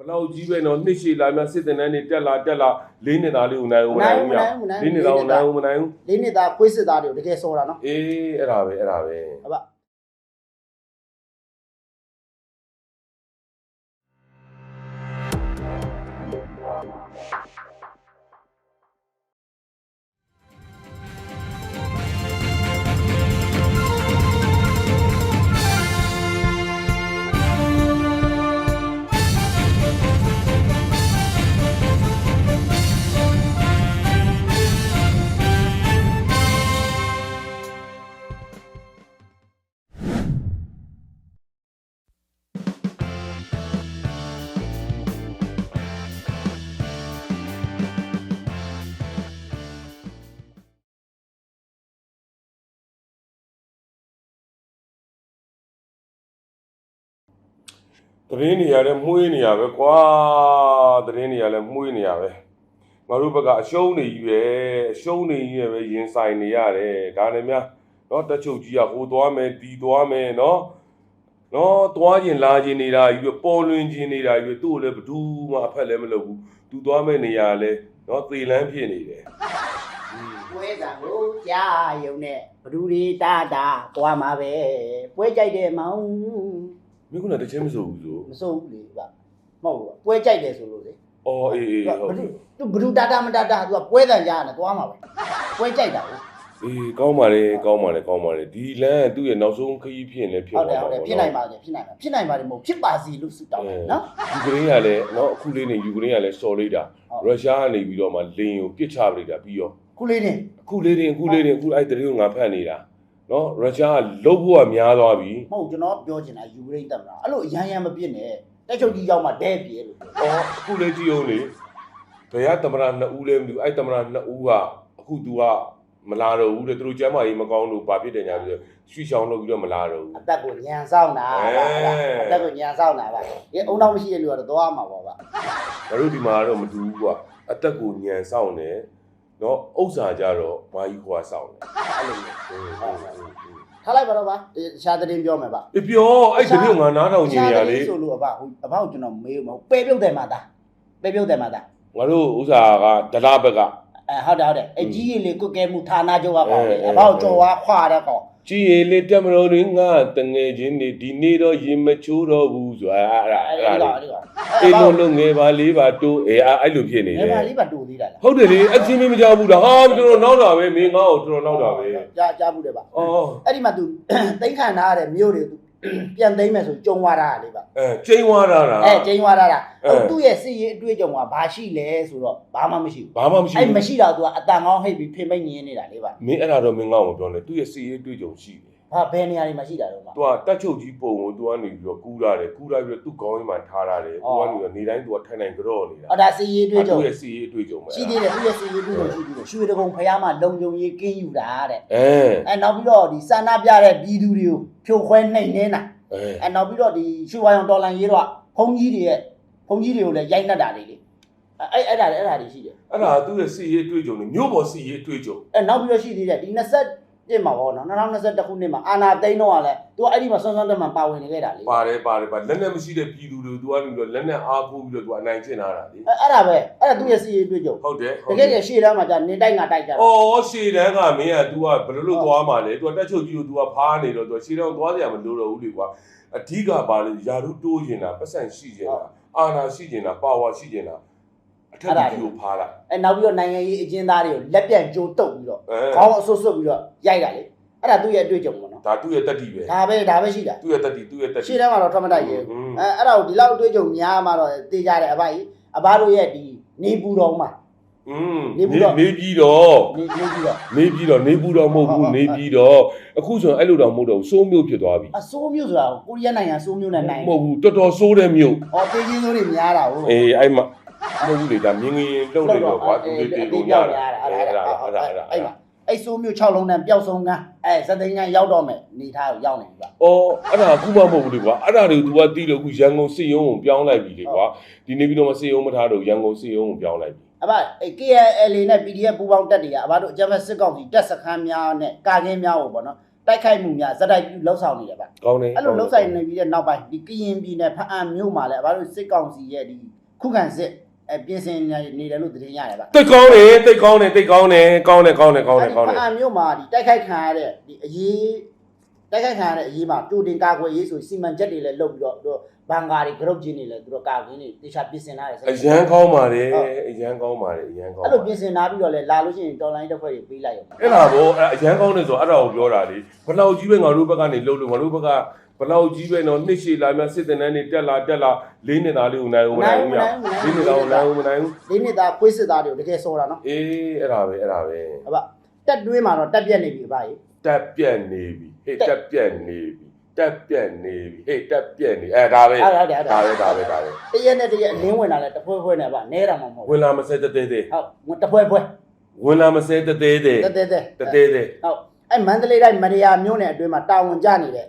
ဘလောက်ကြီးပဲနော်နှစ်ရှည်လာများစစ်တဲ့န်းနေတက်လာတက်လာလေးနှစ်သားလေးကိုနိုင်ဦးမနိုင်ဘူးများလေးနှစ်သားကိုနိုင်ဦးမနိုင်ဘူးလေးနှစ်သားခွေးစစ်သားတွေကိုတကယ်စောတာနော်အေးအဲ့ဒါပဲအဲ့ဒါပဲအဘ သတင်းနေရလဲမှုေးနေရပဲကွာသတင်းနေရလဲမှုေးနေရပဲငါတို့ဘက်ကအရှုံးနေကြီးပဲအရှုံးနေကြီးနဲ့ပဲရင်ဆိုင်နေရတယ်ဒါနဲ့များနော်တက်ချုပ်ကြီးကဟိုသွားမယ်ဒီသွားမယ်နော်နော်သွားကျင်လာကျင်နေတာကြီးပဲပေါ်လွင်ကျင်နေတာကြီးပဲသူ့ကိုလည်းဘယ်သူမှအဖက်လည်းမလုပ်ဘူးသူသွားမဲ့နေရာလဲနော်သေလန်းဖြစ်နေတယ်ပွဲကံကိုကြားယုံနဲ့ဘဒူတွေတာတာသွားမှာပဲပွဲကြိုက်တယ်မောင် မင်းကလည်းတချင်းမစိုးဘူးဆိုမစိုးဘူးလေဗျမဟုတ်ဘူးပွဲကြိုက်တယ်ဆိုလို့လေအော်အေးအေးဘဟုတ်ဒူသူဘဒူတာတာမတာတာသူကပွဲတန်ကြားရတယ်သွားမှာပဲပွဲကြိုက်တာကိုအေးကောင်းပါလေကောင်းပါလေကောင်းပါလေဒီလမ်းကသူ့ရဲ့နောက်ဆုံးခရီးဖြစ်ရင်လည်းဖြစ်ဟုတ်တသွားယ်မှာဟုတ်တယ်ဖြစ်နိုင်ပါတယ်ဖြစ်နိုင်ပါဖြစ်နိုင်ပါတယ်မဟုတ်ဖြစ်ပါစီလို့ဆုတောင်းတယ်နော်ယူကရိန်းကလည်းနော်အခုလေးနေယူကရိန်းကလည်းစော်လိုက်တာဟုတ်ရုရှားကနေပြီးတော့မှလင်းကိုပစ်ချပလိုက်တာပြီးတော့ခုလေးနေအခုလေးတင်အခုလေးတင်အခုအဲ့တရင်ကိုငါဖတ်နေတာ နော်ရုရှားကလုတ်ဖို့ကများသွားပြီမဟုတ်ကျွန်တော်ပြောချင်တာယူကရိန်းတက်မလားအဲ့လိုအရန်ရန်မပြစ်နဲ့တက်ချုပ်ကြီးရောက်မှဒဲပြေလို့ပြောအော်အခုလေးကြည့်အောင်လေဘယ်ကသမရနှစ်ဦးလဲမသိဘူးအဲ့သမရနှစ်ဦးကအခု तू ကမလာတော့ဘူးတဲ့သူတို့ကျမ်းမာရေးမကောင်းလို့ဘာဖြစ်တယ်ညာပြီးတော့ရွှီချောင်းလုပ်ပြီးတော့မလာတော့ဘူးအသက်ကိုညံဆောင်တာအဲဗျအသက်ကိုညံဆောင်တာဗျဒီအုံနောက်မရှိတဲ့လူကတော့သွားမှာပေါ့ဗျငါတို့ဒီမှာတော့မတူဘူးကွာအသက်ကိုညံဆောင်တယ် နော်ဥစ္စာကြတော့ဘာကြီးခွာဆောင်တယ်အဲ့လိုမျိုးဟင်းဟင်းဟင်းဟင်းထားလိုက်ပါတော့ဗျဒီရှားသတင်းပြောမယ်ဗျပြပြောအဲ့ဒီလိုငါနားထောင်နေရလေဆိုလို့အဘဟိုအဘကိုကျွန်တော်မေးမဟုတ်ပဲပြုတ်တယ်မှာသားပဲပြုတ်တယ်မှာသားငါတို့ဥစ္စာကဒလာဘက်ကအဲဟုတ်တယ်ဟုတ်တယ်အကြီးကြီးလေးကုတ်ကဲမှုဌာနချုပ်ကပေါ့လေအဲအဘကိုကြော်ဝါခွာတဲ့ကောင် ကြည်ရည်လေးတက်မလို့ရင်းငါတငယ်ချင်းနေဒီနေ့တော့ရင်မချိုးတော့ဘူးဆိုတာအဲ့ဒါအဲ့အဲ့ဒီဒါကောင်အဲ့ဒီကောင်အေးလုံးလုံးငယ်ပါလေးပါတိုးအေးအဲ့လိုဖြစ်နေငတယ်ယ်ပါလေးပါတူသေးတာလားဟုတ်တယ်လေအချင်းမမကြောက်ဘူးလားဟာကျွန်တော်နောက်တာပဲမင်းငါ့ကိုကျွန်တော်နောက်တာပဲကြားကြားဘူးတယ်ဗျအော်အဲ့ဒီမှာ तू သိမ့်ခံထားရတဲ့မြို့တွေ तू ပြန်သိမ့်မယ်ဆိုကြုံသွားတာလေဗျအဲကျင်းသွားတာလား အဲကျင်းသွားတာလားအဲဟိုသူ့ရဲ့စစ်ရေးအတွေ့အကြုံကဘာရှိလဲဆိုတော့ဘာမှမရှိဘူးဘာမှမရှိအဲ့ဘူးမရှိတော့ तू ကအတန်ကောင်းဟိတ်ပြီးဖိမိတ်ညင်းနေတာလေဗျမင်းအဲ့ဒါတော့မင်းငါ့ကိုပြောနေသူ့ရဲ့စီရေးတွေ့ကြုံရှိတယ် ဟာဘယ်နေရာတွေမှာရှိတာတော့ဗျသူကတက်ချုပ်ကြီးပုံကိုသူကနေပြီးတော့ကူးရတယ်ကူးလိုက်ပြီးတော့သူ့ခေါင်းရင်းမှာထားရတယ်သူကနေပြီးတော့နေတိုင်းသူကထိုင်ထိုင်ကြော့နေတာအော်ဒါစစ်ရေးအတွေ့အကြုံ သူ့ရဲ့စီရေးအတွေ့အကြုံပဲရှိသေးတယ်သူ့ရဲ့စစ်ရေးအတွေ့အကြုံရှိသေးတယ်ရွှေတကုံဖျားမှာလုံုံရေးကင်းယူတာတဲ့အဲအဲနောက်ပြီးတော့ဒီစာနာပြတဲ့ပြည်သူတွေကိုဖြိုခွဲနှိမ်နေတာအဲအဲနောက်ပြီးတော့ဒီရွှေဝါရောင်တော်လန်ရေးတော့ဘုံကြီးတွေရဲ့ဘုံကြီးတွေကိုလည်းရိုက်နှက်တာတွေလေအဲအဲ့အဲ့ဒါတွေအဲ့ဒါတွေရှိတယ်အဲ့ဒါသူ့ရဲ့စီရေးအတွေ့အကြုံနေမြို့ပေါ်စီရေးအတွေ့အကြုံအဲနောက်ပြီးတော့ရှိသေးတယ်ဒီ20 ပြစ်မှာပေါ့နော်2021ခုနှစ်မှာအာနာသိန်းတော့ကလည်းသူကအဲ့ဒီမှာဆွမ်းဆွမ်းတက်မှပါဝင်နေခဲ့တာလေ ပါတယ်ပါတယ်ပါလက်နဲ့မရှိတဲ့ပြည်သူတွေကိုသူကနေပြီးတော့လက်နဲ့အားကိုးပြီးတော့သူအနိုင်ကျင့်လာတာလေ အဲအဲ့ဒါပဲအဲ့ဒါသူ့ရဲ့စီရေးတွေ့ကြုံ ဟုတ်တယ် တကယ်ကြီးရှေ့တန်းမှာじゃနေတိုက်ငါတိုက်ကြတာ အော်ရှေ့တန်းကမင်းက तू ကဘယ်လိုလုပ်သွားမှာလဲ तू ကတက်ချုပ်ကြီးကို तू ကဖားနေတော့ तू ရှေ့တန်းသွားစရာမလိုတော့ဘူးလေကွာအဓိကပါလေယာရုတိုးကျင်တာပတ်စံရှိကျင်တာအာနာရှိကျင်တာပါဝါရှိကျင်တာအ ထက်ကြီးကိုဖားလိုက်အဲနောက်ပြီးတော့နိုင်ငံရေးအကျဉ်းသားတွေကိုလက်ပြန်ကြိုးတုပ်ပြီးတော့ခေါင်းအဆွတ်ဆွတ်ပြီးတော့ရိုက်တာလေအဲ့ဒါသူ့ရဲ့အတွေ့အကြုံပေါ့နော်ဒါသူ့ရဲ့တက်တီပဲဒါပဲဒါပဲရှိတာသူ့ရဲ့တက်တီသူ့ရဲ့တက်တီရှင်းတယ်မှာတော့ထမတိုက်ရဲ့အဲအဲ့ဒါကိုဒီလောက်အတွေ့အကြုံများမှာတော့သိကြတယ်အဖိုက်အဘတို့ရဲ့ဒီနေပူတော်မှာနေပြီးတော့နေပြီးတော့နေပြီးတော့မဟုတ်ဘူးနေပြီးတော့အခုဆိုရင်အဲ့လိုတော့မဟုတ်တော့ဆိုးမျိုးဖြစ်သွားပြီအဆိုးမျိုးဆိုတာကိုရီးယားနိုင်ငံဆိုးမျိုးနဲ့နိုင်မဟုတ်ဘူးတော်တော်ဆိုးတဲ့မျိုးအော်တင်းချင်းဆိုးတွေများတာဟုတ်အေးအဲ့မှာ မဟုတ်ဘူးလေဒါမြင်ငင်လှုပ်နေတော့ကွာသူလေးတေကုန်ရတာအဲ့အဲ့ဒါဒါအဲ့အဲ့ဒါဒါအဲ့အဲ့ဒါဒါအဲ့မှာအဲ့စိုးမျိုး6လုံးနဲ့ပျောက်ဆုံးကန်းအဲစသိန်းကန်းရောက်တော့မယ်နေသားကိုရောက်နေပြီပါအော်အဲ့ဒါအခုမှမဟုတ်ဘူးလေကွာအဲ့ဒါတွေကို तू ကတီးလို့အခုရန်ကုန်စစ်ရုံးကိုပြောင်းလိုက်ပြီလေကွာဒီနေပြီးတော့မစစ်ရုံးမထားတော့ရန်ကုန်စစ်ရုံးကိုပြောင်းလိုက်ပြီအဘအဲ့ KLA နဲ့ PDF ပူးပေါင်းတက်တွေကအဘတို့အကြမ်းဖက်စစ်ကောင်စီတက်စခန်းများနဲ့ကာကင်းများကိုပေါ့နော်တိုက်ခိုက်မှုများဇက်တိုက်ပြုလှုပ်ဆောင်နေတယ်ဗျကောင်းတယ်အဲ့လိုလှုပ်ဆောင်နေပြီးတဲ့နောက်ပိုင်းဒီကရင်ပြည်နယ်ဖအံမြို့မှာလည်းအဘတို့စစ်ကောင်စီရဲ့ဒီခုခံစစ် အပြင်ဆင်နေတယ်လို့သတင်းရတယ်ဗျတိတ်ကောင်းတယ်တိတ်ကောင်းတယ်တိတ်ကောင်းတယ်ကောင်းတယ်ကောင်းတယ်ကောင်းတယ်ကောင်းတယ်ဖအံမြို့မှာဒီတိုက်ခိုက်ခံရတဲ့ဒီအရေးတိုက်ခိုက်ခံရတဲ့အရေးမှာတူတင်ကာကွယ်ရေးဆိုစီမံချက်တွေလည်းလုပ်ပြီးတော့သူဘန်ကာတွေဂရုတ်ချင်းတွေလည်းသူတို့ကာကွယ်နေတေချာပြင်ဆင်ထားတယ်အရန်ကောင်းပါတယ်အရန်ကောင်းပါတယ်အရန်ကောင်းအဲ့လိုပြင်ဆင်ထားပြီးတော့လည်းလာလို့ရှိရင်တော်လိုင်းတစ်ဖွဲ့တွေပေးလိုက်ရောအဲ့ဒါဘောအဲ့အရန်ကောင်းတယ်ဆိုအဲ့ဒါကိုပြောတာလေဘလောက်ကြီးပဲငါတို့ဘက်ကနေလှုပ်လို့ငါတို့ဘက်က ဘလောက်ကြီးပဲတော့နှစ်ရှည်လာမြစစ်တဲ့နန်းနေတက်လာတက်လာလေးနှစ်သားလေးကိုနိုင်ဦးမနိုင်ဘူးညလေးနှစ်သားကိုနိုင်ဦးမနိုင်ဘူးလေးနှစ်သားခွေးစစ်သားတွေကိုတကယ်စောတာနော်အေးအဲ့ဒါပဲအဲ့ဒါပဲအဘတက်တွင်းမှာတော့တက်ပြက်နေပြီအဘကြီးတက်ပြက်နေပြီဟေးတက်ပြက်နေပြီတက်ပြက်နေပြီဟေးတက်ပြက်နေအဲ့ဒါပဲအဲ့ဒါအဲ့ဒါဒါပဲဒါပဲဒါပဲတရက်နဲ့တရက်အလင်းဝင်လာလဲတဖွဲဖွဲနဲ့ဗျနဲတာမှမဟုတ်ဝင်လာမစဲတဲ့တဲ့တဲ့ဟုတ်တဖွဲဖွဲဝင်လာမစဲတဲ့တဲ့တဲ့တဲတဲတဲတဲ့တဲ့တဲ့ဟုတ်အဲ့မန္တလေးတိုင်းမရယာမြို့နယ်အတွင်းမှာတာဝန်ကျနေတဲ့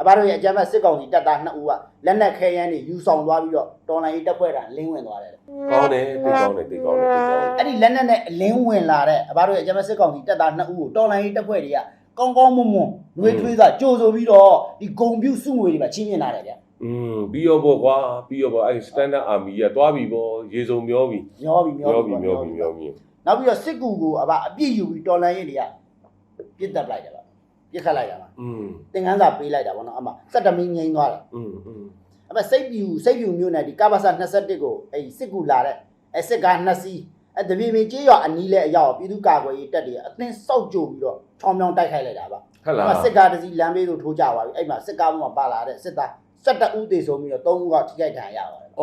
အဘတို့ရဲ့အကြမ်းဖက်စစ်ကောင်စီတပ်သား2ဦးကလက်နက်ခဲယမ်းတွေယူဆောင်သွားပြီးတော့တော်လိုင်းတပ်ဖွဲ့တာလင်းဝင်သွားတယ်ကောင်းတယ်တိတ်ကောင်းတယ်တိတ်ကောင်းတယ်တိတ်ကောင်းတယ်အဲ့ဒီလက်နက်နဲ့အလင်းဝင်လာတဲ့အဘတို့ရဲ့အကြမ်းဖက်စစ်ကောင်စီတပ်သား2ဦးကိုတော်လိုင်းတပ်ဖွဲ့တွေကကောင်းကောင်းမွန်မွန်နှွေးထွေးစွာကြိုဆိုပြီးတော့ဒီဂုံပြူစုငွေတွေပါချင်းမြင်လာတယ်ဗျอืมပြီးရောပေါ့ကွာပြီးရောပေါ့အဲ့ standard army ကသွားပြီပေါ့ရေစုံမျောပြီမျောပြီမျောမျောပြီပြီမျောပြီမျောပြီ နောက်ပြီးတော့စစ်ကူကိုအဘအပြစ်ယူပြီးတော်လိုင်းရေးတွေကပြစ်တက်လိုက်တယ်ဗျ ပြစ်ခတ်လိုက်တာပါ อืม သင်္ကန်းစာပေးလိုက်တာဗောနော်အမစက်တမင်းငိမ့်သွားတယ် อืมอืม အမစိတ်ပြူစိတ်ပြူမျိုးနဲ့ဒီကပ္ပစ21ကိုအဲ့ဒီစစ်ကူလာတဲ့အဲ့စစ်ကားနှစ်စီးအဲ့တပည့်မင်းကြေးရွာအနီးလဲအရောက်ပြည်သူ့ကာကွယ်ရေးတပ်တွေအသင်းစောက်ကြိုပြီးတော့ချောင်းမြောင်းတိုက်ခိုက်လိုက်တာပါ ဟုတ်လား အမစစ်ကားတစ်စီးလမ်းဘေးသို့ထိုးကြပါပြီအဲ့မှာစစ်ကားပေါ်မှာပါလာတဲ့စစ်သား17ဦးသေဆုံးပြီးတော့3ဦးကထိခိုက်ဒဏ်ရာရပါတယ် ဩ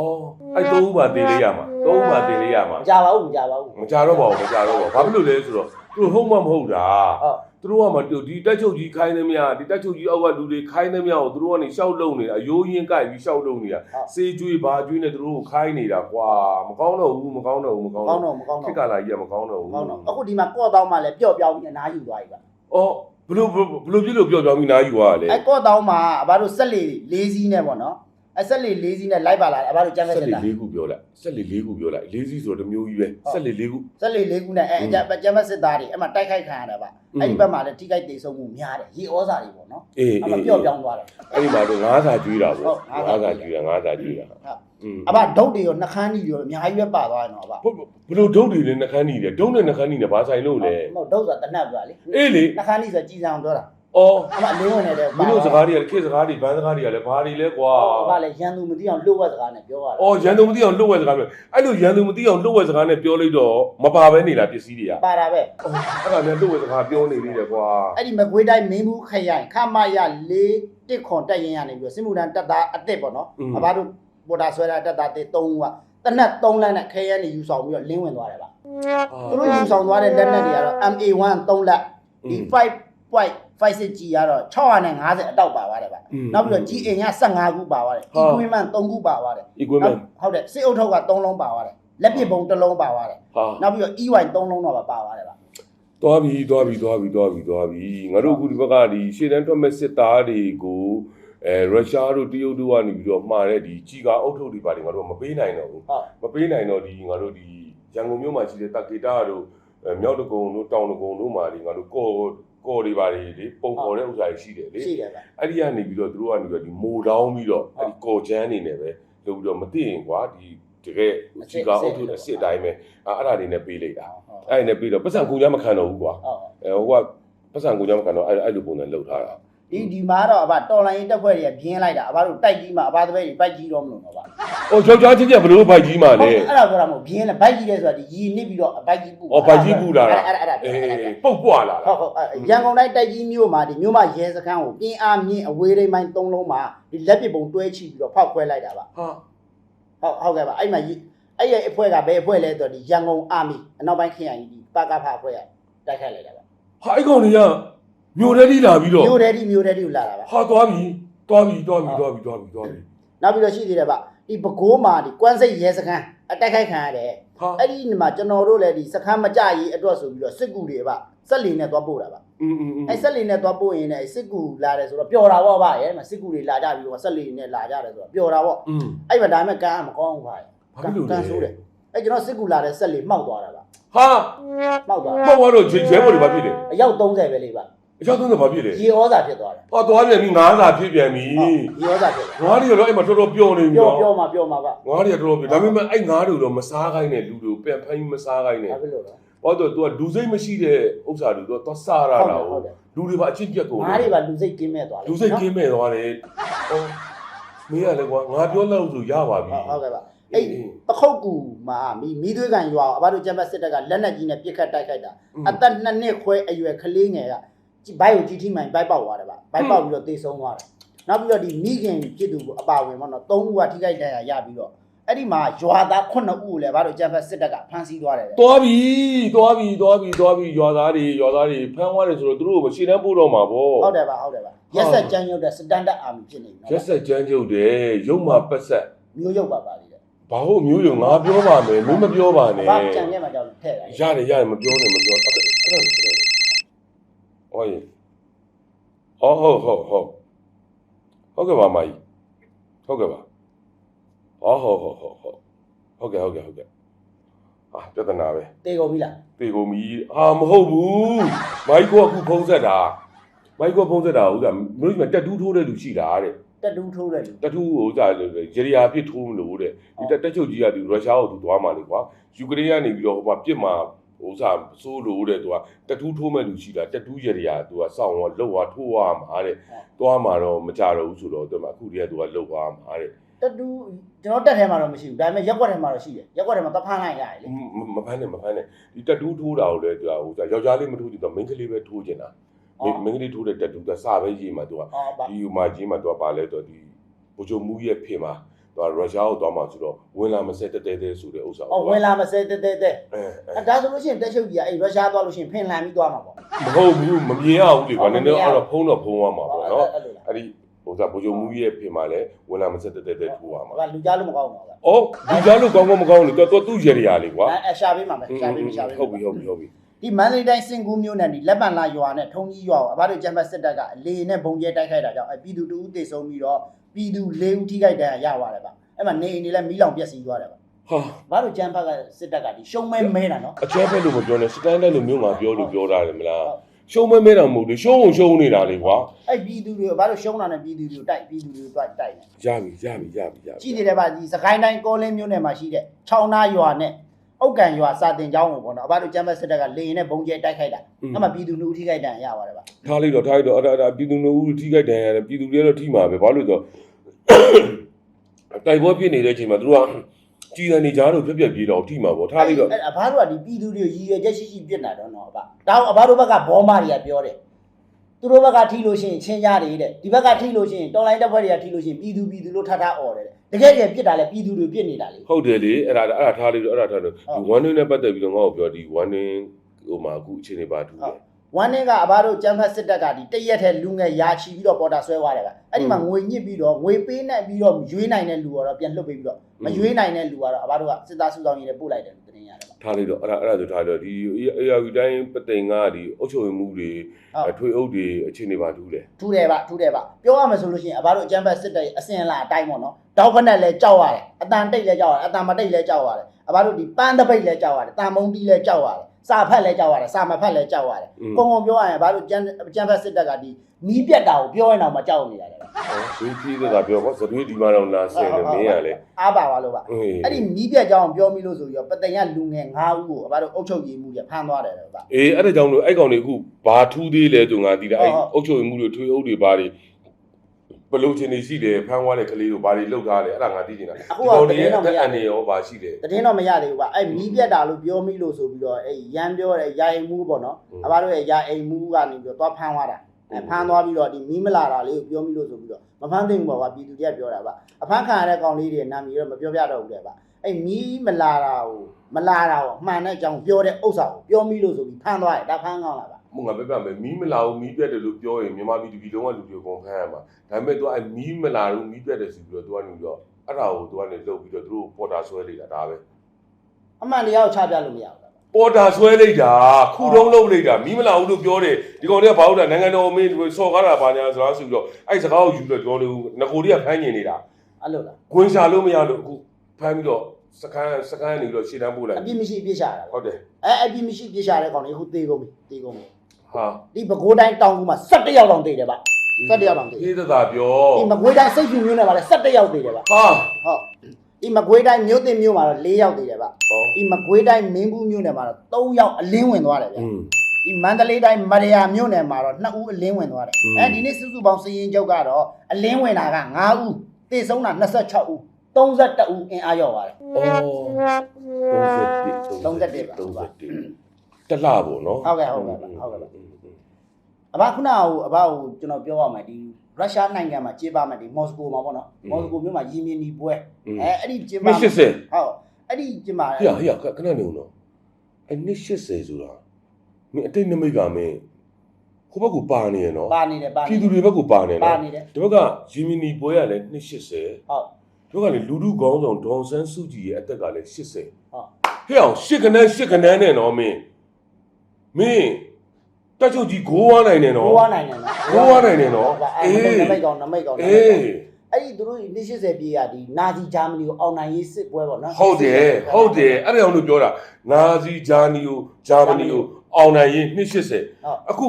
အဲ့သုံးဦးပါတေးလေးရမှာသုံးဦးပါတေးလေးရမှာ မကြပါဘူးမကြပါဘူး မကြတော့ပါဘူးမကြတော့ပါဘူးဘာဖြစ်လို့လဲဆိုတော့သူတို့ဟုတ်မှမဟုတ်တာ ဟုတ် သူတို့ကမတူဒီတက်ချုပ်ကြီးခိုင်းသမျှဒီတက်ချုပ်ကြီးအောက်ကလူတွေခိုင်းသမျှကိုသူတို့ကနေရှောက်လုံနေတာအယိုးရင်းကြိုက်ပြီးရှောက်လုံနေတာစေးကျွေးဘာကျွေးနဲ့သူတို့ကိုခိုင်းနေတာကွာမကောင်းတော့ဘူးမကောင်းတော့ဘူးမကောင်းကောင်းတော့တော့မကောင်းခေတော့တ်ကာလာကြီးကမကောင်းတော့ဘူးကောင်းတော့အခုဒီမှာကော့တောင်းမှလည်းပျော့ပြောင်းပြီးအနားယူသွားပြီပါအော်ဘလို့ဘလို့ပြည့်လို့ပြောပြောင်းပြီးနားယူသွားရလဲအဲ့ကော့တောင်းမှာအဘတို့ဆက်လေ၄စီးနဲ့ပေါ့နော် အဲ့ဆက်လေ၄စီးနဲ့လိုက်ပါလာတယ်အဘတို့ကျန်းစဖက်က်စစ်လေးသား၄ခုပြောလိုက်စက်လေး၄ခုပြောလိုက်၄စီးဆိုတော့တစ်မျိုးကြီးပဲစက်လေး၄ခု ဆက်လေ၄ခုနဲ့အဲ့အကြကျမစစ်သားတွေအဲ့မှာတိုက်ခိုက်ခံရတာပါအဲ့ဒီဘက်မှာလည်းထိခိုက်ဒေဆုံးမှုများတယ်ရေဩဇာတွေပေါ့နော်အေးအဲ့အေးမှာပျော့ပြောင်းသွားတယ် အဲ့ဒီမှာတော့ငါးစာကျွေးတာဟုပေါ့တ်ငါးစာကျွေးတာငါးစာကျွေးတာဟုတ် อืมအဘဒုတ်တွေရောနှခမ်းကြီးရောအများကြီးပဲပါသွားတယ်နော်အဘဘလို့ဒုတ်တွေလည်းနှခမ်းနေတယ်ဒုတ်နဲ့နှခမ်းနေတယ်ဘာဆိုင်လို့လဲမဟုတ်ဒုတ်ဆိုတာတနတ်ပြလေအေးလေနှခမ်းကြီးဆိုကြည်စံအောင်ပြောတာ အော်အမလင်းဝင်နေတဲ့မင်းတို့စကားတွေကခေတ်စကားတွေဘန်းစကားတွေကလည်းဘာတွေလဲကွာအဘလည်းရန်သူမသိအောင်လှုပ်ဝက်စကားနဲ့ပြောရတာအော်ရန်သူမသိအောင်လှုပ်ဝဲစကားပြောအဲ့လိုရန်သူမသိအောင်လှုပ်ဝဲစကားနဲ့ပြောလိုက်တော့မပါဘဲနေလားပစ္စည်းတွေကပါတာပဲအဲ့ဒါနဲ့လှုပ်ဝဲစကားပြောနေသေးတယ်ကွာအဲ့ဒီမကွေးတိုင်းမင်းဘူးခရိုင်ခမရ၄တစ်ခွန်တက်ရင်ရနေပြီးတော့စစ်မှုထမ်းတက်သားအစ်စ်ပေါ့နော်အဘတို့ပေါ်တာဆွဲတာတက်သားတစ်၃ဦးကတနတ်၃လမ်းနဲ့ခဲရန်နေယူဆောင်ပြီးတော့လင်းဝင်သွားတယ်ဗျသူတို့ယူဆောင်သွားတဲ့လက်နက်တွေကတော့ MA1 3လက်ဒီ 5.56G ကတော့650အတောက်ပါသွားတယ်ဗျနောက်ပြီးတော့ GA က15ခုပါသွားတယ် equipment 3ခုပါသွားတယ် equipment ဟုတ်တယ်စစ်အုပ်ထုပ်က3လုံးပါသွားတယ်လက်ပစ်ပုံ1လုံးပါသွားတယ်ဟာနောက်ပြီးတော့ EY 3လုံးတော့ပါပါသွားတယ်ဗျသွားပြီသွားပြီသွားပြီသွားပြီသွားပြီငါတို့အခုဒီဘက်ကဒီရှေ့တန်းထွက်မဲ့စစ်သားတွေကိုအဲရုရှားတို့တရုတ်တို့ကနေပြီးတော့မှာတဲ့ဒီကြီးကာအုတ်ထုပ်တွေပါတယ်ငါတို့ကမပေးနိုင်တော့ဘူးဟုတ်မပေးနိုင်တော့ဒီငါတို့ဒီရန်ကုန်မြို့မှာရှိတဲ့တက္ကေတာတို့အဲမြောက်တကုံတို့တောင်တကုံတို့မှာဒီငါတို့ကော် ကော်တွေပါတယ်လေပုံပေါ်တဲ့ဥစ္စာတွေရှိတယ်လေရှိတယ်ဗျအဲ့ဒီကနေပြီးတော့သူတို့ကနေပြီးတော့ဒီမိုတောင်းပြီးတော့အဲ့ဒီကော်ချမ်းနေနေပဲလုပ်ပြီးတော့မသိရင်ကွာဒီတကယ်ကြီးကာအုတ်ထုပ်အစ်စ်အတိုင်းပဲအဲ့အဲ့ဒါတွေနဲ့ပေးလိုက်တာဟုတ်အဲ့ဒီနဲ့ပြီးတော့ပတ်စံကူကြမခံတော့ဘူးကွာဟုတ်အဲဟိုကပတ်စံကူကြမခံတော့အဲ့အဲ့လိုပုံစံလုပ်ထားတာ ဒီဒီမှာတော့အဘတော်လိုင်းရင်တက်ဖွဲ့တွေကပြင်းလိုက်တာအဘတို့တိုက်ကြီးမှာအဘတပည့်တွေပိုက်ကြီးတော့မလို့တော့ဗျ။အော်ယောက်ျားချင်းချင်းဘလို့ဘိုက်ကြီးမှဟုတ်လဲအဲ့ဒါပြောတာမဟုတ်ပြင်းလဲဘိုက်ကြီးလဲဆိုတာဒီရီနစ်ပြီးတော့ဘိုက်ကြီးပူ။အော်ဘိုက်ကြီးပူလာတာအဲ့ဒါအဲ့ဒါ။အေအဲ့ဒါးပုတ်ပွားလာဟုတာတ်ဟုတ်အဲ့ရန်ကုန်တိုင်းတိုက်ကြီးမြို့မှာဒီမြို့မှာရဲစခန်းကိုပြင်းအားမြင့်အဝေးထိန်ပိုင်း၃လုံးမှာဒီလက်ပစ်ပုံတွဲချပြီးတော့ဖောက်ခွဲလိုက်တာပါ။ဟာဟုတ်ဟုတ်ကဲ့ပါအဲ့မှာအဲ့ရဲ့အဖွဲ့ကဘယ်အဖွဲ့လဲဆိုတော့ဒီရန်ကုန်အာမီအနောက်ပိုင်းခရိုင်ဒီပကဖအဖွဲ့ကတိုက်ခိုက်လိုက်တာပါဟာအဲ့ကောင်တွေက မြို့ထဲကြီးလာပြီးတော့ မြို့ထဲဒီမြို့ထဲဒီကိုလာတာပါ ဟာသွားပြီသွားပြီသွားပြီသွားပြီသွားပြီသွားပြီ နောက်ပြီးတော့ရှိသေးတယ်ဗျဒီပဲခူးမှာဒီကွမ်းစိတ်ရဲစခန်းအတိုက်ခိုက်ခံရတယ် ။ဟာ အဲ့ဒီမှာကျွန်တော်တို့လည်းဒီစခန်းမကြရေးအတွက်ဆိုပြီးတော့စစ်ကူတွေဗျဆက်လီနဲ့သွားပို့တာဗျ อืมอืมอืม အဲ့ဆက်လီနဲ့သွားပို့ရင်လည်းစစ်ကူလာတယ်ဆိုတော့ပျော်တာပေါ့ဗျရဲ့မစစ်ကူတွေလာကြပြီးတော့ဆက်လီနဲ့လာကြတယ်ဆိုတော့ပျော်တာပေါ့ อืม အဲ့မှာဒါပေမဲ့ကန်းကမကောင်းဘူးဗျ ဘာဖြစ်လို့လဲ ကန်းဆိုးတယ်အဲ့ကျွန်တော်စစ်ကူလာတဲ့ဆက်လီမှောက်သွားတာဗျ ဟာ မှောက်သွားတာ ပေါ့တော့ရဲရဲဘော်တွေဘာဖြစ်လဲ အယောက်30ပဲလေဗျ ဟ အကြောက်သုံးတယ်ဘာဖြစ်လဲရေဩဇာဖြစ်သွားတယ်ဟောသွားပြန်ပြီငါးစာဖြစ်ပြန်ပြီရေဩဇာဖြစ်သွားငါးတွေတော့အဲ့မှာတော်တော်ပျော်နေပြီပြောနော်ပြောမှာပြောမှာကငါးတွေတော်တော်ပျော်ဒါပေမဲ့အဲ့ငါးတွေတော့မစားခိုင်းနဲ့လူတွေကိုပြန်ဖိုင်းမစားခိုင်းနဲ့ ဘာဖြစ်လို့လဲ ဘာလို့တော့ तू ကလူစိတ်မရှိတဲ့ဥစ္စာတွေ तू သွားစားရတာဟုကိုတ်တယ် လူတွေပါအချစ်ပြက်ကုန်ငါးတွေပါလူစိတ်ကင်းမဲ့သွားတယ်လူစိတ်ကင်းမဲ့သွားတယ်ဟောမင်းကလည်းကွာငါပြောလောက်ဆိုရပါပြီ ဟုတ်ကဲ့ပါအဲ့ပခုတ်ကူမှာမိမိသွေးကန်ရွာအဘတို့ကျမ်းပတ်စစ်တပ်ကလက်နက်ကြီးနဲ့ပြစ်ခတ်တိုက်ခိုက်တာ အသက်နှစ်နှစ်ခွဲအရွယ်ကလေးငယ်က ဘိုက်ကိုကြီးထိမှန်ဘိုက်ပေါက်သွားတယ်ဗျဘိုက်ပေါက်ပြီးတော့သေဆုံးသွားတယ်နောက်ပြီးတော့ဒီမိခင်ဖြစ်သူအပါဝင်ပေါ့နော်၃ဦးကထိခိုက်ဒဏ်ရာရပြီးတော့အဲ့ဒီမှာရွာသား9ဦးကိုလည်းအဘတို့ကျမ်းပတ်စစ်တပ်ကဖမ်းဆီးသွားတယ်သွားပြီသွားပြီသွားပြီသွားပြီရွာသားတွေရွာသားတွေဖမ်းသွားတယ်ဆိုတော့သူတို့ကိုရှေ့တန်းပို့တော့မှာပေါ့ဟုတ်တယ်ပါဟုတ်တယ်ပါရက်ဆက်ကြမ်းရုပ်တဲ့စတန်ဒတ်အာမီဖြစ်နေပြီရက်နော်ဆက်ကြမ်းကြုတ်တယ်ရုံမှာပတ်ဆက်မျိုးရုပ်ပါပါသေးတယ်ဘာဟုတ်မျိုးရုံငါပြောပါမယ်မင်းမပြောပါနဲ့ဘာကြံခဲ့မှကြောက်ထည့်တယ်ရတယ်ရတယ်မပြောနဲ့မပြောအဲ့ဒါအဲ့ဒါ အဲ့ဒါဟောရင်ဟောဟုတ်ဟုတ်ဟုတ်ဟုတ်ကဲ့ပါမကြီးဟုတ်ကဲ့ပါဟောဟုတ်ဟုတ်ဟုတ်ဟုတ်ဟုတ်ကဲ့ဟုတ်ကဲ့ဟုတ်ကဲ့အာပြဿနာပဲတေကုန်ပြီလားပေကုန်ပြီအာမဟုတ်ဘူးမိုက်ကအခုဖုံးဆက်တာမိုက်ကဖုံးဆက်တာဥစ္စာမျိုးကြီးတက်တူးထိုးတဲ့လူရှိတာတဲ့တက်တူးထိုးတယ်လူတက်တူးဥစ္စာဂျရီယာပြစ်ထိုးမလို့တဲ့ဒီတက်တက်ချုပ်ကြီးကသူရုရှားကိုသူသွားမှလေကွာယူကရိန်းကနေပြီးတော့ဟိုမှာပြစ်မှာ ဥစ္စာစိုးလို့တဲ့သူကတက်တူးထိုးမဲ့လူရှိတာတက်တူးဂျရီယာသူကစောင့်တော့လှုပ်သွားထိုးသွားမှာတဲ့သွားမှာတော့မကြတော့ဘူးဆိုတော့သူကအခုတည်းကသူကလှုပ်သွားမှာတဲ့တက်တူးကျွန်တော်တက်ထဲမှာတော့မရှိဘူးဒါပေမဲ့ရက်ွက်ထဲမှာတော့ရှိတယ်ရက်ွက်ထဲမှာသဖန်းလိုက်ရတယ်လေမဖမ်းနဲ့မဖမ်းနဲ့ဒီတက်တူးထိုးတာကိုလည်းသူကဟိုယောက်ျားလေးမထိုးချင်တော့မိန်းကလေးပဲထိုးချင်တာမိန်းကလေးထိုးတဲ့တက်တူးကစပဲရေးမှာသူကအော်ပါဒီဟိုမှာကြီးမှာတော့ပါလဲတော့ဒီဘိုဂျိုမူရဲ့ဖေမှာ တော့ရုရှားကိုသွားမှာဆိုတော့ဝင်လာမစဲတဲတဲတဲဆိုတဲ့ဥစ္စာအော်ဝင်လာမစဲတဲတဲတဲအဲအဲဒါဆိုလို့ရှိရင်တက်ချုပ်ကြီးကအဲ့ရုရှားသွားလို့ရှိရင်ဖင်လန်ပြီးသွားမှာပေါ့မဟုတ်ဘူးမမြင်ရဘူးလေကွာနည်းနည်းအဲ့တော့ဖုံးတော့ဖုံးရမှာပေါ့နော်အဲ့လိုလားအဲ့ဒီဟိုစားဘိုဂျိုမူရဲ့ဖေမှာလဲဝင်လာမစဲတဲတဲတဲထိုးရမှာဟိုကလူကြားလို့မကောင်းပါဘူးအော်ဒီကြားလို့ကောင်းကောင်းမကောင်းလို့တော့သူ့ရရလေးကွာအဲအရှာပေးမှာပဲရှာပေးရှာပေးဟုတ်ပြီဟုတ်ပြီဟုတ်ပြီဒီမန္တလေးတိုင်းစင်ကူးမြို့နယ်ဒီလက်ပံလာရွာနဲ့ထုံကြီးရွာကိုအဘတို့ကျမ်းပတ်စစ်တပ်ကအလေနဲ့ဘုံကျဲတိုက်ခိုက်တာကြောင့်အပြည်သူတဦးတေဆုံးပြီးတော့ ပြည်သူ၄ဦးထိခိုက်ဒဏ်ရာရပါတယ်ဗျအဲ့မှာနေအိမ်တွေလည်းမီးလောင်ပျက်စီးသွားတယ်ဗျဟာဘာလို့ကျမ်းပတ်ကစစ်တပ်ကဒီရှုံးမဲမဲတာနော်အချဲဖက်လို့မပြောနဲ့စကန်ဒတ်လို့မျိုးမှာပြောလို့ပြောတာလေမလားရှုံးမဲမဲတော့မဟုတ်လေရှုံးအောင်ရှုံးနေတာလေကွာအဲ့ပြည်သူတွေဘာလို့ရှုံးတာနဲ့ပြည်သူတွေကိုတိုက်ပြည်သူတွေကိုတိုက်တိုက်နေရပြီရပြီရပြီရပြီကြည့်နေတယ်ဗျဒီစကိုင်းတိုင်းကောလင်းမြို့နယ်မှာရှိတဲ့ချောင်းနာရွာနဲ့အုတ်ကန်ရွာစာတင်ကျောင်းကိုပေါ့နော်အဘတို့ကျမ်းပတ်စစ်တပ်ကလေရင်နဲ့ဘုံကျဲတိုက်ခိုက်တာအဲ့မှာပြည်သူလူထိခိုက်ဒဏ်ရာရပါတယ်ဗျထားလိုက်တော့ထားလိုက်တော့အဲ့ဒါအဲ့ဒါပြည်သူလူဦးထိခိုက်တယ်ရတယ်ပြည်သူတွေတော့ထိမှာပဲဘာလို့လဲဆိုတော့ တိုက်ပွဲဖြစ်နေတဲ့အချိန်မှာသူတို့ကကြည်တယ်နေကြလို့ပြက်ပြက်ပြေးတော့ထိမှာပေါ့ထားလိုက်တော့အဲ့အဘတို့ကဒီပြည်သူတွေကိုရည်ရွယ်ချက်ရှိရှိပြစ်နေတာတော့နော်အဘဒါကိုအဘတို့ဘက်ကဘောမတွေကပြောတယ်သူတို့ဘက်ကထိလို့ရှိရင်ချင်းကြတယ်တဲ့ဒီဘက်ကထိလို့ရှိရင်တော်လိုင်းတပ်ဖွဲ့တွေကထိလို့ရှိရင်ပြည်သူပြည်သူလို့ထထအော်တယ်တကယ်တကယ်ပြစ်တာလေပြည်သူတွေပြစ်နေတာလေဟုတ်တယ်လေအဲ့ဒါအဲ့ဒါထားလိုက်တော့အဲ့ဒါထားလို့ဒီ1 day နဲ့ပတ်သက်ပြီးတော့ငါ့ကိုပြောဒီ1 day ဟိုမှာအခုအချိန်နေပါထူတယ် ဝမ်းနေကအဘတို့ကျန်းဖတ်စစ်တပ်ကဒီတရက်ထဲလူငယ်ရာချီပြီးတော့ပေါ်တာဆွဲသွားတယ်ဗျအဲ့ဒီမှာငွေညစ်ပြီးတော့ငွေပေးနိုင်ပြီးတော့ရွေးနိုင်တဲ့လူကတော့ပြန်လွတ်ပေးပြီးတော့မရွေးနိုင်တဲ့လူကတော့အဘတို့ကစစ်သားစုဆောင်ရေးနဲ့ပို့လိုက်တယ်လို့တင်ရတယ်ဗျထားလိုက်တော့အဲ့ဒါအဲ့ဒါဆိုထားလို့ဒီ AR တိုင်းပသိမ်ကဒီအုတ်ချုပ်ရမှုတွေထွေအုပ်တွေအချိန်နေပါထူတယ်ထူတယ်ဗျထူတယ်ဗျပြောရမယ်ဆိုလို့ရှိရင်အဘတို့အကျန်းဖတ်စစ်တပ်ရဲ့အစင်လာအတိုင်းပေါ့နော်တောက်ဖက်နဲ့လဲကြောက်ရတယ်အတန်တိတ်လဲကြောက်ရတယ်အတန်မတိတ်လဲကြောက်ရတယ်အဘတို့ဒီပန်းတပိတ်လဲကြောက်ရတယ်တန်မုံတီးလဲကြောက်ရတယ် စာဖက်လဲကြောက်ရတယ်စာမဖက်လဲကြောက်ရတယ်ပုံပုံပြောရရင်အဘတို့ကျန်းကျန်းဖတ်စစ်တပ်ကဒီမီးပြတ်တာကိုပြောရင်တော့မကြောက်နေရတယ်ဗျဒီကြီးကပြောပေါ့သတွေးဒီမှာတော့နာဆင်တယ်မင်းရလေအားပါပါလို့ပါအေးအဲ့ဒီမီးပြတ်ကြောင်းပြောမိလို့ဆိုပြီးတော့ပတန်ရလူငယ်9ဦးကိုအဘတို့အုတ်ချုပ်ရည်မှုရဖမ်းသွားတယ်ဗျအေးအဲ့ဒါကြောင့်လို့အဲ့ကောင်တွေအခုဘာထူးသေးလဲဆိုငါဒီတာအဲ့ဟုတ်အုတ်ချုပ်မှုတွေထွေအုပ်တွေဘာတွေ ဘလို့ချင်းနေရှိတယ်ဖမ်းသွားတဲ့ကလေးတို့ဘာတွေလောက်ထားလဲအဲ့ဒါငါသိချင်တာအခုဒီကကောင်တွေတကယ်ရဲ့တော့မရအန်နေရောဘာရှိတယ်တည်င်းတော့မရသေးဘူးဗျအဲ့မီးပြတ်တာလို့ပြောမိလို့ဆိုပြီးတော့အဲ့ရမ်းပြောတဲ့ရာအိမ်မှုပေါ့နော်ဟုတ်အဘတို့ရဲ့ရာအိမ်မှုကနေပြီးတော့သွားဖမ်းသွားတာဟုတ်အဲဖမ်းသွားပြီးတော့ဒီမီးမလာတာလေးကိုပြောမိလို့ဆိုပြီးတော့မဖမ်းသိဘူးပေါ့ဗျပြည်သူတွေကပြောတာဗျအဖမ်းခံရတဲ့ကောင်လေးတွေနာမည်တော့မပြောပြတော့ဘူးလေဗျအဲ့မီးမလာတာကိုမလာတာကိုအမှန်တဲ့အကြောင်းပြောတဲ့ဥစ္စာကိုပြောမိလို့ဆိုပြီးဖမ်းသွားတယ်ဒါဖမ်းကောင်းလားဗျ မငါပြပြမယ်မီးမလာဘူးမီးပြတ်တယ်လို့ပြောရင်မြန်မာပြည်ဒီလုံးကလူတွေကုန်ခန်းရမှာဒါပေမဲ့ तू အဲ့မီးမလာဘူးမီးပြတ်တယ်ဆိုပြီးတော့ तू ကနေပြီးတော့အဲ့ဒါကို तू ကနေလှုပ်ပြီးတော့သူတို့ပေါ်တာဆွဲလိုက်တာဒါပဲ အမှန်တရားကိုချပြလို့မရဘူးဗျ ပေါ်တာဆွဲလိုက်တာခုတုံးလုပ်လိုက်တာမီးမလာဘူးလို့ပြောတယ်ဒီကောင်တွေကဘာလို့လဲနိုင်ငံတော်မင်းစော်ကားတာဘာညာဆိုတာဆိုပြီးတော့အဲ့စကားကိုယူလို့ပြောလို့ငကိုတွေကဖမ်းကျင်နေတာ အဲ့လိုလား ဂွင်ရှာလို့မရလို့အခုဖမ်းပြီးတော့စကန်းစကန်းနေပြီးတော့ရှေ့တန်းပို့လိုက် အပြစ်မရှိအပြစ်ရှာတာ ဟုတ်တယ် အဲအပြစ်မရှိအပြစ်ရှာတဲ့ကောင်လေးအခုသေးကုန်ပြီသေးကုန်ပြီ တ ဟာဒီပဲခူးတိုင်းတောင်ကူမှာ17ရောက်တောင်တည်တယ်ဗျ17ရောက်တောင်တည်ဒီသသာပြောဒီမကွေးတိုင်းစိတ်ဖြူမျိုးနဲ့ပါလေ17ရောက်တည်တယ်ဗျဟာဟုတ်ဒီမကွေးတိုင်းမြို့တင်မြို့မှာတော့၄ရောက်တည်တယ်ဗျဒီမကွေးတိုင်းမင်းဘူးမြို့နယ်မှာတော့၃ရောက်အလင်းဝင်သွားတယ်ဗျဒီမန္တလေးတိုင်းမရယာမြို့နယ်မှာတော့2ဦးအလင်းဝင်သွားတယ်အဲဒီနေ့စုစုပေါင်းစီရင်ချုပ်ကတော့အလင်းဝင်တာက9ဦးတေဆုံးတာ26ဦး31ဦးအင်အားရောက်ပါတယ်။အော်31 31 31ပါ။ 31တလားပေါ့နော်ဟုတ်ကဲ့ဟုတ်ကဲ့ပါဟုတ်ကဲ့ပါအဘခုနကဟိုအဘကိုကျွန်တော်ပြောရမယ်ဒီရုရှားနိုင်ငံမှာကျေးပါမယ်ဒီမော်စကိုမှာပေါ့နော်မော်စကိုမြို့မှာယီမီနီပွဲအဲအဲ့ဒီကျေးပါနှစ်80ဟုတ်အဲ့ဒီကျေးပါဟေ့ဟေ့ခဏနေဦးနော်အဲ့နှစ်80ဆိုတာမင်းအတိတ်နမိတ်ကမင်းဟိုဘက်ကပါနေရနော်ပါနေတယ်ပါနေပြည်သူတွေဘက်ကပါနေပါနော်နေတယ်ဒီဘက်ကဂျီမီနီပွဲကလည်း280ဟုတ်ဒီဘက်ကလည်းလူလူကောင်းဆောင်ဒေါန်ဆန်းစုကြည်ရဲ့အသက်ကလည်း80ဟုတ်ဟဲ့အောင်ရှစ်ကနန်းရှစ်ကနန်းနဲ့နော်မင်း မင်းတက်ချုပ်ကြီးဂိုးဝါနိုင်တယ်နော်ဘိုးဝါနိုင်တယ်နော်ဘိုးဝါနိုင်တယ်နော်အေးအေးနမိတ်ကောင်နမိတ်ကောင်နမိအေတ်ကောင်းအဲ့ဒီသူတို့နှစ်80ပြေးရဒီနာဇီဂျာမနီကိုအောင်နိုင်ရေးစစ်ပွဲပေါ့နော်ဟုတ်တယ်ဟုတ်တယ်အဲ့ဒါကြောင့်လို့ပြောတာနာဇီဂျာနီကိုဂျာမနီကိုအောင်နိုင်ရင်280ဟုတ်အခု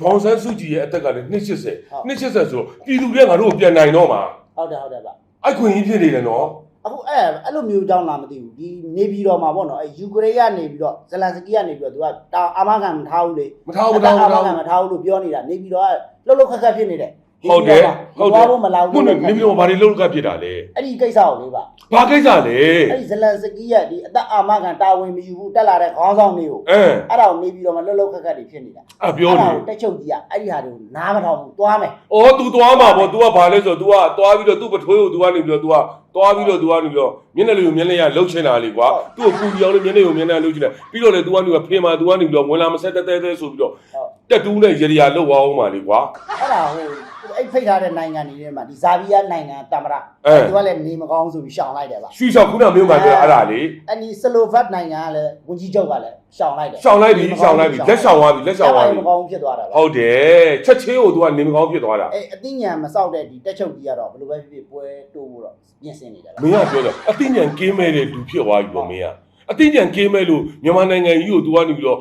ဒေါန်ဆန်းစုကြည်ရဲ့အသက်ကလည်း280ဟုတ်280ဆိုတော့ပြည်သူတွေကငါတို့ကိုပြန်နိုင်တော့မှာဟုတ်တယ်ဟုတ်တယ်ဗျအဲ့ခွင့်ကြီးဖြစ်နေတယ်နော် အခုအဲ့အဲ့လိုမျိုးကြောင်းလာမသိဘူးဒီနေပြည်တော်မှာပေါ့နော်အဲ့ယူကရိန်းကနေပြီးတော့ဇလန်စကီကနေပြီးတော့သူကတာအာမခံမထားဘူးလေ မထားဘူးမထားဘူးမထား အာမခံ ဘူး မထားဘူးလို့ပြောနေတာနေပြည်တော်ကလှုပ်လှုပ်ခက်ခက်ဖြစ်နေတယ် ဟုတ်တယ်ဟုတ်တယ် ဘာလို့မလာဘူး ခုနနေပြီးတော့ဘာတွေလုပ်ကဖြစ်တာလဲ အဲ့ဒီကိစ္စကိုလေးပါ ဘာကိစ္စလဲ အဲ့ဒီဇလန်စကီရဲ့ဒီအသက်အာမခံတာဝန်မယူဘူးတက်လာတဲ့ခေါင်းဆောင်တွေကို အဲ အဲ့ဒါကိုနေပြည်တော်မှာလှုပ်လှုပ်ခက်ခက်တွေဖြစ်နေတာ အပြောနေ အဲ့ဒါကိုတက်ချုပ်ကြီးကအဲ့ဒီဟာတွေကိုနားမထောင်ဘူးသွားမယ် ။အော် तू သွားမှာပေါ့ तू ကဘာလဲဆိုတော့ तू ကသွားပြီးတော့ तू ပထွေးကို तू ကနေပြီးတော့ तू က သွားပြီးတော့သူကလူတော့မျက်နှာလူမျက်နှာရလှုပ်ချင်တာလေကွာသူ့ကိုပူပြောင်းလို့မျက်နှာကိုမျက်နှာလှုပ်ချင်တယ်ပြီးတော့လေသူကလူကဖေးမှာသူကလူတော့ဝင်လာမဆက်တဲတဲတဲဆိုပြီးတော့တက်တူးနဲ့ရေရာလှုပ်သွားအောင်ပါလေကွာအဲ့ဒါဟိုအဲ့ဖိတ်ထားတဲ့နိုင်ငံကြီးတွေမှာဒီဇာဗီယာနိုင်ငံတမရသူကလည်းနေမကောင်းဆိုပြီးရှောင်လိုက်တယ်ပါရွှေရှောက်ခုနမျိုးမှာပြောအဲ့ဒါလေအဲ့ဒီစလိုဗတ်နိုင်ငံကလည်းဝန်ကြီးချုပ်ကလည်းရှောင်လိုက်တယ်ရှောင်လိုက်ပြီရှောင်လိုက်ပြီလက်ရှောင်သွားပြီလက်ရှောင်သွားပြီမကောင်းဖြစ်သွားတာပါဟုတ်တယ်ချက်ချင်းကိုသူကနေမကောင်းဖြစ်သွားတာအဲအသိဉာဏ်မဆောက်တဲ့ဒီတက်ချုပ်ကြီးကတော့ဘယ်လိုပဲဖြစ်ဖြစ်ပွဲတိုးဖို့တော့ပြင်ဆင်နေကြတာမင်းကပြောတော့အသိဉာဏ်ကင်းမဲ့တဲ့လူဖြစ်သွားပြီပေါ့မင်းကအသိဉာဏ်ကင်းမဲ့လို့မြန်မာနိုင်ငံကြီးကိုသူကနေပြီးတော့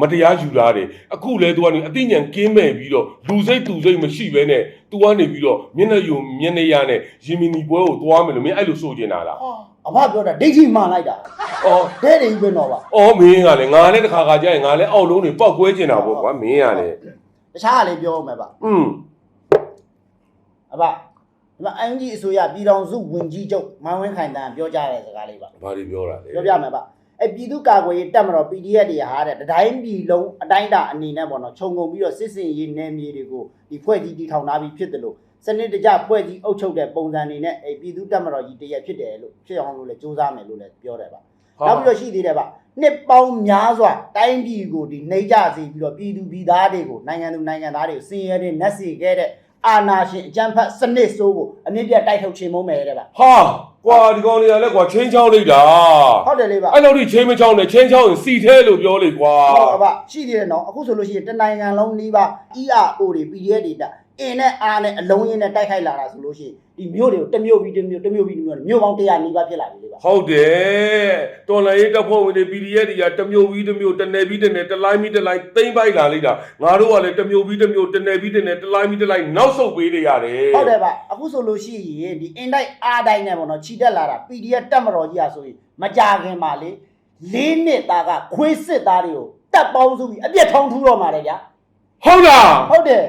မတရားယူလာတယ်အခုလဲ तू ကနေအသိဉာဏ်ကင်းမဲ့ပြီးတော့လူစိတ်သူစိတ်မရှိဘဲနဲ့ तू ကနေပြီးတော့မျက်နှာယုံမျက်နှာရနဲ့ရင်မီနီပွဲကိုသွားမယ်လို့မင်းအဲ့လိုဆိုကျင်တာလား အဖပြောတာဒိတ်ကြီးမှန်လိုက်တာအော်ဒဲတွေကြီးပဲတော့ပါအော်မင်းကလည်းငါလည်းတစ်ခါခါကြာရင်ငါလည်းအောက်လုံးတွေပောက်ကွဲကျင်တာပေါ့ကွာမင်းကလည်းတခြားကလည်းပြောအောင်မယ်ဗျอืมအဖဒီမှာအန်ဂျီအစိုးရပြည်တော်စုဝန်ကြီးချုပ်မန်ဝင်းခိုင်တန်ပြောကြတဲ့စကားလေးပါဘာတွေပြောတာလဲပြောပြမယ်ဗျအဲပြည်သူ့ကာကွယ်ရေးတပ်မတော် PDF တွေဟာတဲ့တတိုင်းပြည်လုံးအတိုင်းအတာအနေနဲ့ပေါ့နော်ခြုံငုံပြီးတော့စစ်စင်ရေးနယ်မြေတွေကိုဒီဖွဲ့စည်းတည်ထောင်ထားပြီးဖြစ်တယ်လို့ စနစ်တကျဖွဲ့စည်းအုပ်ချုပ်တဲ့ပုံစံတွေနဲ့အဲပြည်သူ့တပ်မတော်ကြီးတရက်ဖြစ်တယ်လို့ဖြစ်အောင်လို့လည်းစူးစမ်းမယ်လို့လည်းပြောတယ်ဗျနောက်ပြီးတော့ရှိသေးတယ်ဗျနှစ်ပေါင်းများစွာတိုင်းပြည်ကိုဒီနှိမ့်ကြစေပြီးတော့ပြည်သူပြည်သားတွေကိုနိုင်ငံသူနိုင်ငံသားတွေကိုစင်ရဲတဲ့နက်စီခဲ့တဲ့အာနာရှင်အကြမ်းဖက်စနစ်ဆိုးကိုအမြင့်ပြတ်တိုက်ထုတ်ချင်မုန်းမယ်တဲ့ဗျဟာကွာဒီကောင်တွေကလည်းကွာချင်းချောင်းလိုက်တာဟုတ်တယ်လေဗျအဲ့လိုထိချင်းမချောင်းနဲ့ချင်းချောင်းရင်စီထဲလို့ပြောလေကွာဟုတ်ပါရှိသေးတယ်နော်အခုဆိုလို့ရှိရင်တနိုင်ငံလုံးနှီးပါ ERO တွေ PDF တွေတက် အင်းနဲ့အားနဲ့အလုံးရင်းနဲ့တိုက်ခိုက်လာတာဆိုလို့ရှိရင်ဒီမြို့တွေကိုတစ်မြို့ပြီးတစ်မြို့တစ်မြို့ပြီးတစ်မြို့မြို့ပေါင်း100နီးပါးဖြစ်လာပြီလေပါဟုတ်တယ်တော်လိုင်းရေးတပ်ဖွဲ့ဝင်တွေ PDF တွေကတစ်မျိုးပြီးတစ်မျိုးတစ်နယ်ပြီးတစ်နယ်တစ်လိုင်းပြီးတစ်လိုင်းသိမ့်ပိုက်လာလိုက်တာငါတို့ကလည်းတစ်မျိုးပြီးတစ်မျိုးတစ်နယ်ပြီးတစ်နယ်တစ်လိုင်းပြီးတစ်လိုင်းနောက်ဆုတ်ပေးနေရတယ်ဟုတ်တယ်ဗျအခုဆိုလို့ရှိရင်ဒီအင်တိုက်အားတိုင်းနဲ့ပေါ့နော်ခြိတက်လာတာ PDF တက်မတော်ကြီးอ่ะဆိုရင်မကြခင်ပါလေလေးနှစ်သားကခွေးစစ်သားတွေကိုတက်ပေါင်းစုပြီးအပြက်ထောင်းထူတော့မှာလေဗျာဟုတ်လားဟုတ်တယ်